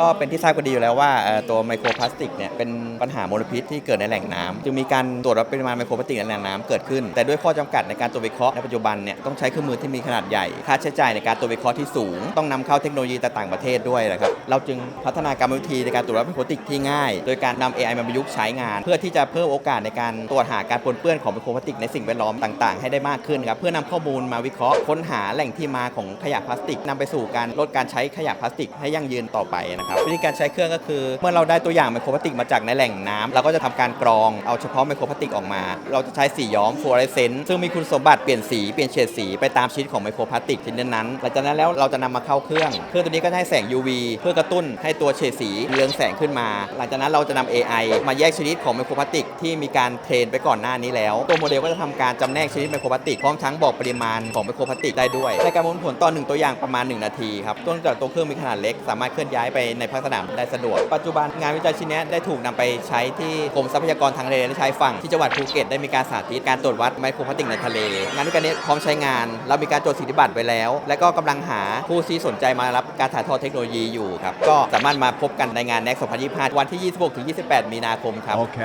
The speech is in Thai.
ก็เป็นที่ทราบกันดีอยู่แล้วว่าตัวไมโครพลาสติกเนี่ยเป็นปัญหามลพิษที่เกิดในแหล่งน้ำจึงมีการตรวจวัดปริมาณไมโครพลาสติกในแหล่งน้ำเกิดขึ้น แต่ด้วยข้อจำกัดในการตรวจวิเคราะห์ในปัจจุบันเนี่ยต้องใช้เครื่องมือที่มีขนาดใหญ่ ค่าใช้จ่ายในการตรวจวิเคราะห์ที่สูง ต้องนำเข้าเทคโนโลยีต่างประเทศด้วยนะครับเราจึงพัฒนากรรมวิธีในการตรวจวัดไมโครพลาสติกที่ง่าย โดยการนำ AI มาประยุกต์ใช้งาน เพื่อที่จะเพิ่มโอกาสในการตรวจหาการปนเปื้อนของไมโครพลาสติกในสิ่งแวดล้อมต่างๆ ให้ได้มากขึ้นครับเพื่อนำข้อมูลมาวิเคราะห์ค้นหาแหล่งที่มาของขยะพลาสติกนำไปสู่การลดการใช้ขยะพลาสติกให้ยั่งยืนต่อไปนะครับวิธีการใช้เครื่องก็คือเมื่อเราได้ตัวอย่างไมโครพลาสติกมาจากในแหล่งน้ำเราก็จะทำการกรองเอาเฉพาะไมโครพลาสติกออกมา เราจะใช้สีย้อมฟลูออเรสเซนต์ซึ่งมีคุณสมบัติเปลี่ยนสีเปลี่ยนเฉดสีไปตามชนิดของไมโครพลาสติกชนิดนั้นหลังจากนั้นแล้วเราจะนำมาเข้าเครื่อง เครื่องตัวนี้ก็จะให้แสง UV เพื่อกระตุ้นให้ตัวเฉดสีเรืองแสงขึ้นมา หลังจากนั้นเราจะนำ AI มาแยกชนิดของไมโครพลาสติกที่มีการเทรนไปก่อนหน้านี้แล้ว ตัวโมเดลก็จะทำการจำแนกชนิดไมโครพลาสติกพร้อมทั้งบอกปริมาณของไมโครพลาสติกได้ด้วยในการประมวลผลต่อหนึ่งตัวอย่างประมาณ 1 นาทีครับต้นจากตัวเครื่องมีขนาดเล็กสามารถเคลื่อนย้ายไปในภาคสนามได้สะดวก ปัจจุบันงานวิจัยชิ้นนี้ได้ถูกนำไปใช้ที่กรมทรัพยากรทางทะเลและชายฝั่งที่จังหวัดภูเก็ตได้มีการสาธิตการตรวจวัดไมโครพลาสติกในทะเล งานวิจัยนี้พร้อมใช้งาน เรามีการจดสิทธิบัตรไว้แล้ว และก็กำลังหาผู้ที่สนใจมารับการถ่ายทอดเทคโนโลยีอยู่ครับก็สามารถมาพบกันในงาน NEXT 2025 วันที่ 26-28 มีนาคมครับโอเค